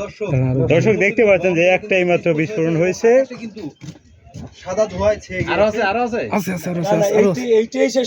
দর্শক দর্শক দেখতে পাচ্ছেন যে একটাই মাত্র বিস্ফোরণ হয়েছে। সাদা ধোঁয়ায় ছেয়ে আরও আছে আরও আছে? আছে আছে আরও আছে, আরও আছে। এইটাই শেষ।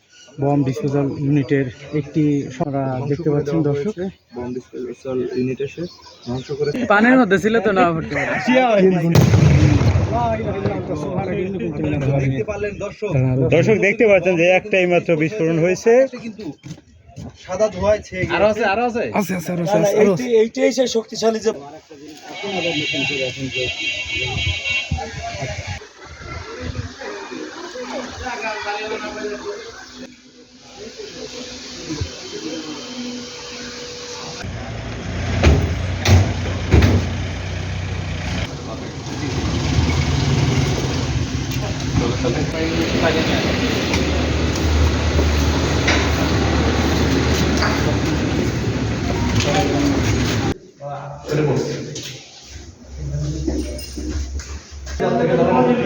বম ডিসপোজাল ইউনিটের একটি দেখতে পাচ্ছেন দর্শক। বম ডিসপোজাল ইউনিট এসে ধ্বংস করে পানির মধ্যে ছিল তো পারলেন দর্শক দর্শক দেখতে পাচ্ছেন যে একটাই মাত্র বিস্ফোরণ হয়েছে। এটা কিন্তু সাদা ধোঁয়ায় ছেয়ে আরও আছে আরও আছে। আছে আছে আরও আছে আরও আছে। এইটাই সে শক্তিশালী যে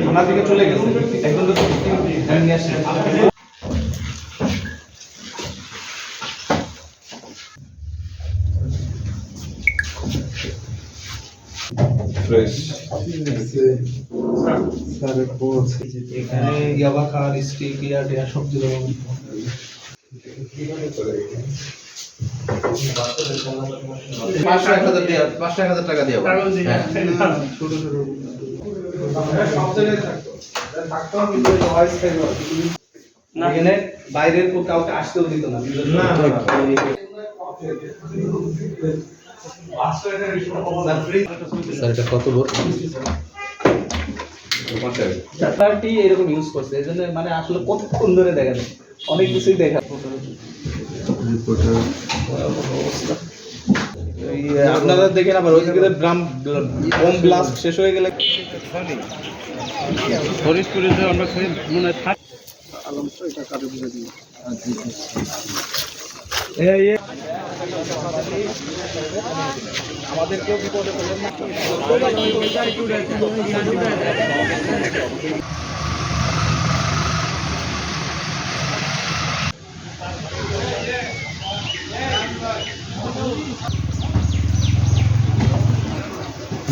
আমার দিকে চলে গেছে। এখন আমি নিয়ে এখানে ইয়াবা খাওয়ার স্টিক ইয়া টিয়া সব দিল পাঁচশো এক হাজার দিয়ে পাঁচশো এক হাজার টাকা দিয়ে এখানে বাইরের কেউ কাউকে আসতেও দিত না। স্যার, free- চারটি এরকম ইউজ করছে এই জন্য মানে আসলে কতক্ষণ ধরে দেখেন অনেক কিছুই দেখা এই, আপনারা দেখেন আবার ওইদিকে ব্রাম বোম ব্লাস্ট শেষ হয়ে গেলে ফরিদপুরে যে আমরা মনে হয় আমাদেরকেও বিপদে ফেলেন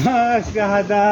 না। শাহাদা